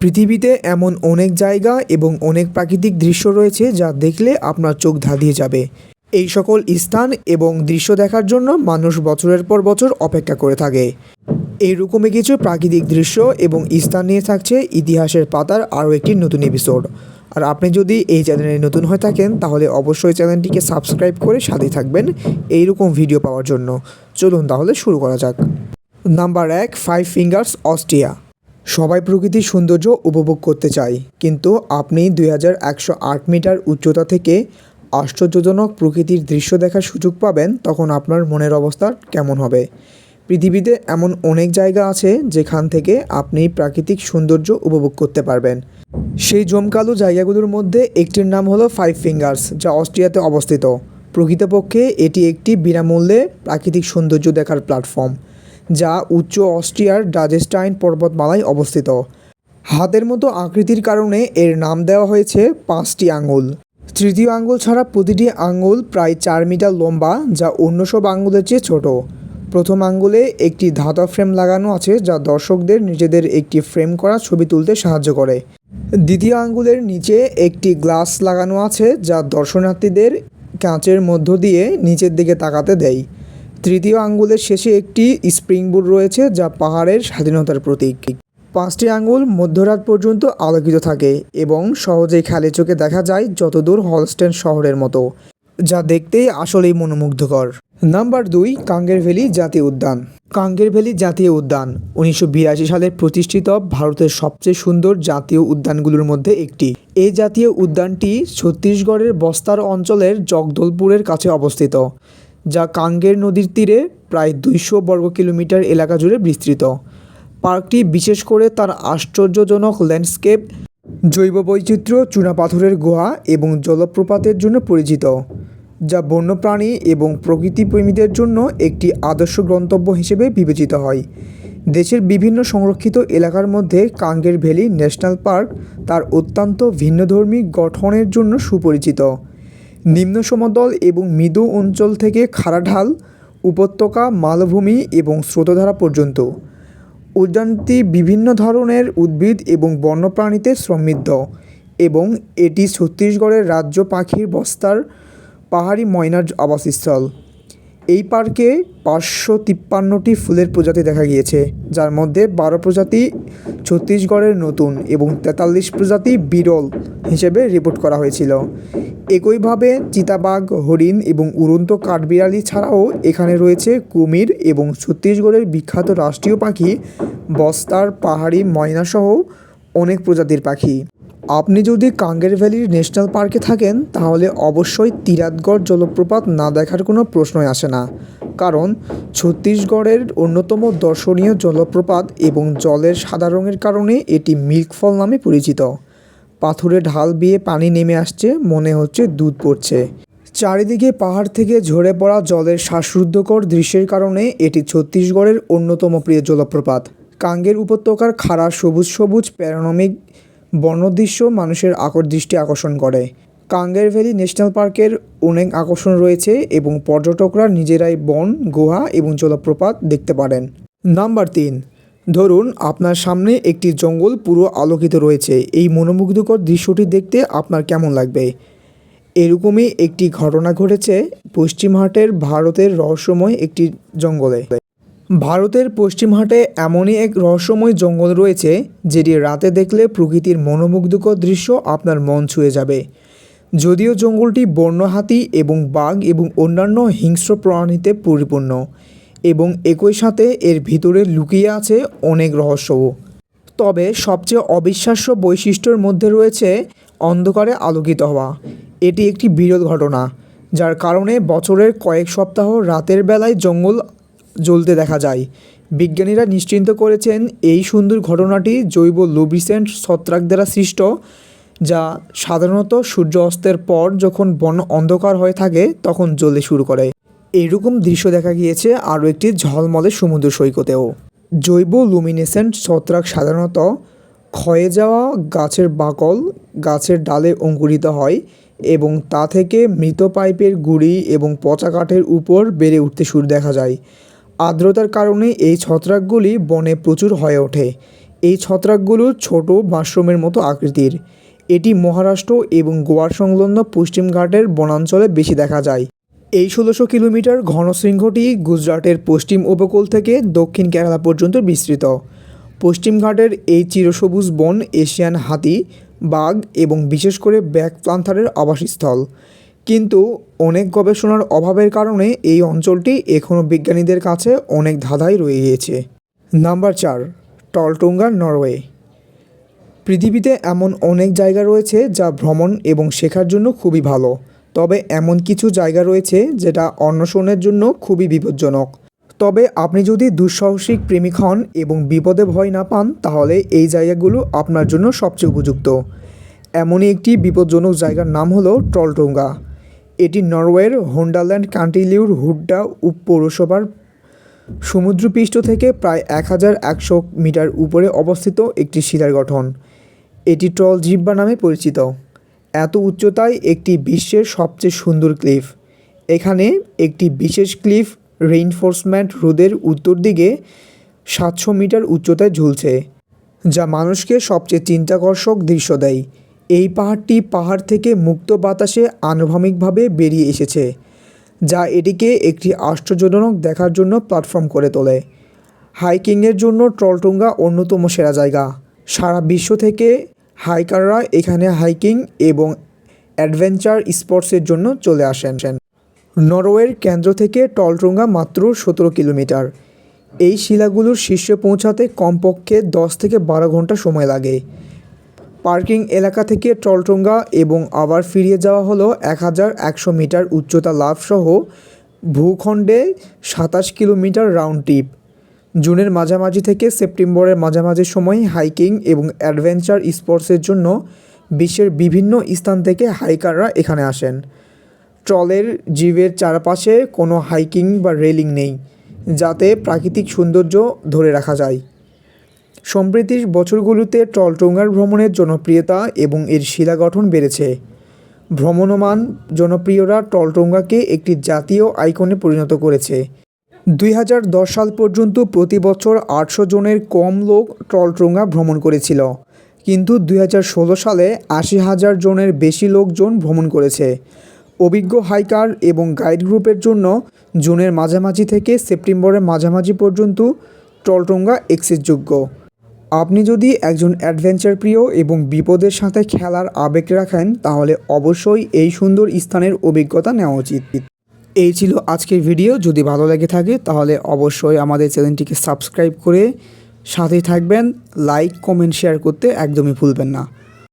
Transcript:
পৃথিবীতে এমন অনেক জায়গা এবং অনেক প্রাকৃতিক দৃশ্য রয়েছে যা দেখলে আপনার চোখ ধাঁধিয়ে যাবে। এই সকল স্থান এবং দৃশ্য দেখার জন্য মানুষ বছরের পর বছর অপেক্ষা করে থাকে। এইরকমই কিছু প্রাকৃতিক দৃশ্য এবং স্থান নিয়ে থাকছে ইতিহাসের পাতার আরও একটি নতুন এপিসোড আর আপনি যদি এই চ্যানেলে নতুন হয়ে থাকেন, তাহলে অবশ্যই চ্যানেলটিকে সাবস্ক্রাইব করে সাথে থাকবেন এইরকম ভিডিও পাওয়ার জন্য। চলুন তাহলে শুরু করা যাক। নাম্বার এক ফাইভ ফিঙ্গার্স অস্ট্রিয়া সবাই প্রকৃতির সৌন্দর্য উপভোগ করতে চায়। কিন্তু আপনি দুই হাজার একশো আট মিটার উচ্চতা থেকে আশ্চর্যজনক প্রকৃতির দৃশ্য দেখার সুযোগ পাবেন তখন আপনার মনের অবস্থা কেমন হবে। পৃথিবীতে এমন অনেক জায়গা আছে যেখান থেকে আপনি প্রাকৃতিক সৌন্দর্য উপভোগ করতে পারবেন। সেই জমকালো জায়গাগুলোর মধ্যে একটির নাম হলো ফাইভ ফিঙ্গার্স যা অস্ট্রিয়াতে অবস্থিত। প্রকৃতপক্ষে এটি একটি বিনামূল্যে প্রাকৃতিক সৌন্দর্য দেখার প্ল্যাটফর্ম। যা উচ্চ অস্ট্রিয়ার ডাজেস্টাইন পর্বতমালায় অবস্থিত। হাতের মতো আকৃতির কারণে এর নাম দেওয়া হয়েছে পাঁচটি আঙুল। তৃতীয় আঙুল ছাড়া প্রতিটি আঙুল প্রায় চার মিটার লম্বা, যা অন্য সব আঙুলের চেয়ে ছোট। প্রথম আঙ্গুলে একটি ধাতব ফ্রেম লাগানো আছে, যা দর্শকদের নিজেদের একটি ফ্রেম করা ছবি তুলতে সাহায্য করে। দ্বিতীয় আঙ্গুলের নিচে একটি গ্লাস লাগানো আছে, যা দর্শনার্থীদের কাঁচের মধ্য দিয়ে নিচের দিকে তাকাতে দেয়। তৃতীয় আঙ্গুলের শেষে একটি স্প্রিংবোর্ড রয়েছে যা পাহাড়ের স্বাধীনতার প্রতীক। পাঁচটি আঙ্গুল মধ্যরাত পর্যন্ত আলোকিত থাকে এবং সহজেই খালি চোখে দেখা যায় যতদূর হলস্টেন শহরের মতো, যা দেখতেই আসলেই মনোমুগ্ধকর। নাম্বার দুই কাঙ্গের ভ্যালি জাতীয় উদ্যান। কাঙ্গের ভ্যালি জাতীয় উদ্যান উনিশশো বিরাশি সালে প্রতিষ্ঠিত ভারতের সবচেয়ে সুন্দর জাতীয় উদ্যানগুলোর মধ্যে একটি। এই জাতীয় উদ্যানটি ছত্তিশগড়ের বস্তার অঞ্চলের জগদলপুরের কাছে অবস্থিত। যা কাঙ্গের নদীর তীরে প্রায় দুইশো বর্গ কিলোমিটার এলাকা জুড়ে বিস্তৃত। পার্কটি বিশেষ করে তার আশ্চর্যজনক ল্যান্ডস্কেপ জৈব বৈচিত্র্য চুনাপাথরের গুহা এবং জলপ্রপাতের জন্য পরিচিত, যা বন্যপ্রাণী এবং প্রকৃতিপ্রেমীদের জন্য একটি আদর্শ গন্তব্য হিসেবে বিবেচিত হয়। দেশের বিভিন্ন সংরক্ষিত এলাকার মধ্যে কাঙ্গের ভ্যালি ন্যাশনাল পার্ক তার অত্যন্ত ভিন্নধর্মী গঠনের জন্য সুপরিচিত। নিম্ন সমতল এবং মৃদু অঞ্চল থেকে খাড়াঢাল, উপত্যকা, মালভূমি এবং স্রোতধারা পর্যন্ত। উদ্যানটি বিভিন্ন ধরনের উদ্ভিদ এবং বন্যপ্রাণীতে সমৃদ্ধ এবং এটি ছত্তিশগড়ের রাজ্য পাখির বস্তার পাহাড়ি ময়নার আবাসস্থল। এই পার্কে পাঁচশো তিপ্পান্নটি ফুলের প্রজাতি দেখা গিয়েছে, যার মধ্যে বারো প্রজাতি ছত্তিশগড়ের নতুন এবং তেতাল্লিশ প্রজাতি বিরল হিসেবে রিপোর্ট করা হয়েছিল। একইভাবে চিতাবাঘ, হরিণ এবং উড়ন্ত কাঠবিড়ালি ছাড়াও এখানে রয়েছে কুমির এবং ছত্তিশগড়ের বিখ্যাত রাষ্ট্রীয় পাখি বস্তার পাহাড়ি ময়নাসহ অনেক প্রজাতির পাখি। আপনি যদি কাঙ্গের ভ্যালির ন্যাশনাল পার্কে থাকেন, তাহলে অবশ্যই তিরাতগড় জলপ্রপাত না দেখার কোনো প্রশ্নই আসে না। কারণ ছত্তিশগড়ের অন্যতম দর্শনীয় জলপ্রপাত এবং জলের সাদা রঙের কারণে এটি মিল্ক ফল নামে পরিচিত। পাথুরে ঢাল বেয়ে পানি নেমে আসছে, মনে হচ্ছে দুধ পড়ছে। চারিদিকে পাহাড় থেকে ঝরে পড়া জলের শ্বাসরুদ্ধকর দৃশ্যের কারণে এটি ছত্তিশগড়ের অন্যতম প্রিয় জলপ্রপাত। কাঙ্গের উপত্যকার খাড়া সবুজ সবুজ প্যারানমিক বর্ণদৃশ্য মানুষের আকর দৃষ্টি আকর্ষণ করে। কাঙ্গের ভ্যালি ন্যাশনাল পার্কের অনেক আকর্ষণ রয়েছে এবং পর্যটকরা নিজেরাই বন, গুহা এবং জলপ্রপাত দেখতে পারেন। নাম্বার তিন, ধরুন আপনার সামনে একটি জঙ্গল পুরো আলোকিত রয়েছে। এই মনোমুগ্ধকর দৃশ্যটি দেখতে আপনার কেমন লাগবে? এরকমই একটি ঘটনা ঘটেছে পশ্চিমহাটের ভারতের রহস্যময় একটি জঙ্গলে। ভারতের পশ্চিমহাটে এমনই এক রহস্যময় জঙ্গল রয়েছে, যেটি রাতে দেখলে প্রকৃতির মনোমুগ্ধকর দৃশ্য আপনার মন ছুঁয়ে যাবে। যদিও জঙ্গলটি বন্য হাতি এবং বাঘ এবং অন্যান্য হিংস্র প্রাণীতে পরিপূর্ণ, এবং একই সাথে এর ভিতরে লুকিয়ে আছে অনেক রহস্যও। তবে সবচেয়ে অবিশ্বাস্য বৈশিষ্ট্যের মধ্যে রয়েছে অন্ধকারে আলোকিত হওয়া। এটি একটি বিরল ঘটনা, যার কারণে বছরের কয়েক সপ্তাহ রাতের বেলায় জঙ্গল জ্বলতে দেখা যায়। বিজ্ঞানীরা নিশ্চিন্ত করেছেন এই সুন্দর ঘটনাটি জৈব লুব্রিসেন্ট ছত্রাক দ্বারা সৃষ্ট, যা সাধারণত সূর্য অস্তের পর যখন বন অন্ধকার হয়ে থাকে তখন জ্বলতে শুরু করে। এইরকম দৃশ্য দেখা গিয়েছে আরও একটি ঝলমলে সমুদ্র সৈকতেও। জৈব লুমিনেসেন্ট ছত্রাক সাধারণত ক্ষয়ে যাওয়া গাছের বাকল, গাছের ডালে অঙ্কুরিত হয় এবং তা থেকে মৃত পাইপের গুঁড়ি এবং পচা কাঠের উপর বেড়ে উঠতে শুরু দেখা যায়। আর্দ্রতার কারণে এই ছত্রাকগুলি বনে প্রচুর হয়ে ওঠে। এই ছত্রাকগুলো ছোট মাশরুমের মতো আকৃতির। এটি মহারাষ্ট্র এবং গোয়ার সংলগ্ন পশ্চিম ঘাটের বনাঞ্চলে বেশি দেখা যায়। এই ষোলোশো কিলোমিটার ঘন শৃঙ্গটি গুজরাটের পশ্চিম উপকূল থেকে দক্ষিণ কেরালা পর্যন্ত বিস্তৃত। পশ্চিম ঘাটের এই চিরসবুজ বন এশিয়ান হাতি, বাঘ এবং বিশেষ করে ব্যাক প্লান্থারের আবাসস্থল। কিন্তু অনেক গবেষণার অভাবের কারণে এই অঞ্চলটি এখনও বিজ্ঞানীদের কাছে অনেক ধাঁধাই রয়ে গিয়েছে নাম্বার চার, টলটুঙ্গা, নরওয়ে। পৃথিবীতে এমন অনেক জায়গা রয়েছে যা ভ্রমণ এবং শেখার জন্য খুবই ভালো, তবে এমন কিছু জায়গা রয়েছে যেটা অন্বেষণের জন্য খুবই বিপজ্জনক। তবে আপনি যদি দুঃসাহসিক প্রেমিক হন এবং বিপদে ভয় না পান, তাহলে এই জায়গাগুলো আপনার জন্য সবচেয়ে উপযুক্ত। এমনই একটি বিপজ্জনক জায়গার নাম হলো টলটোঙ্গা। এটি নরওয়ের হোন্ডাল্যান্ড কান্টিলিউর হুড্ডা উপপৌরসভার সমুদ্রপৃষ্ঠ থেকে প্রায় এক হাজার একশো মিটার উপরে অবস্থিত একটি শিলার গঠন। এটি ট্রল জিব্বা নামে পরিচিত। এত উচ্চতায় একটি বিশ্বের সবচেয়ে সুন্দর ক্লিফ। এখানে একটি বিশেষ ক্লিফ রেইনফোর্সমেন্ট হ্রদের উত্তর দিকে সাতশো মিটার উচ্চতায় ঝুলছে, যা মানুষকে সবচেয়ে চিন্তাকর্ষক দৃশ্য দেয়। এই পাহাড়টি পাহাড় থেকে মুক্ত বাতাসে আনুভূমিকভাবে বেরিয়ে এসেছে, যা এটিকে একটি আশ্চর্যজনক দেখার জন্য প্ল্যাটফর্ম করে তোলে। হাইকিংয়ের জন্য ট্রলটুঙ্গা অন্যতম সেরা জায়গা। সারা বিশ্ব থেকে হাইকাররা এখানে হাইকিং এবং অ্যাডভেঞ্চার স্পোর্টসের জন্য চলে আসেন। নরওয়ের কেন্দ্র থেকে টলটুঙ্গা মাত্র সতেরো কিলোমিটার। এই শিলাগুলোর শীর্ষে পৌঁছাতে কমপক্ষে দশ থেকে বারো ঘণ্টা সময় লাগে। পার্কিং এলাকা থেকে টলটুঙ্গা এবং আবার ফিরিয়ে যাওয়া হলো এক হাজার একশো মিটার উচ্চতা লাভসহ ভূখণ্ডে সাতাশ কিলোমিটার রাউন্ড ট্রিপ জুনের মাঝামাঝি থেকে সেপ্টেম্বরের মাঝামাঝি সময় হাইকিং এবং অ্যাডভেঞ্চার স্পোর্টসের জন্য বিশ্বের বিভিন্ন স্থান থেকে হাইকাররা এখানে আসেন। ট্রলের জীবের চারপাশে কোনো হাইকিং বা রেলিং নেই, যাতে প্রাকৃতিক সৌন্দর্য ধরে রাখা যায়। সম্প্রতির বছরগুলোতে টলটোঙ্গার ভ্রমণের জনপ্রিয়তা এবং এর শিলা গঠন বেড়েছে। ভ্রমণমান জনপ্রিয়রা টলটোঙ্গাকে একটি জাতীয় আইকনে পরিণত করেছে। দুই হাজার দশ সাল পর্যন্ত প্রতি বছর আটশো জনের কম লোক টলটোঙ্গা ভ্রমণ করেছিল। কিন্তু দুই হাজার ষোলো সালে আশি হাজার জনের বেশি লোকজন ভ্রমণ করেছে। অভিজ্ঞ হাইকার এবং গাইড গ্রুপের জন্য জুনের মাঝামাঝি থেকে সেপ্টেম্বরের মাঝামাঝি পর্যন্ত টলটোঙ্গা এক্সেসযোগ্য। আপনি যদি একজন অ্যাডভেঞ্চার প্রিয় এবং বিপদের সাথে খেলার আবেগ রাখেন, তাহলে অবশ্যই এই সুন্দর স্থানের অভিজ্ঞতা নেওয়া উচিত। এই ছিল আজকের ভিডিও। যদি ভালো লেগে থাকে, তাহলে অবশ্যই আমাদের চ্যানেলটিকে সাবস্ক্রাইব করে সাথে থাকবেন। লাইক, কমেন্ট, শেয়ার করতে একদমই ভুলবেন না।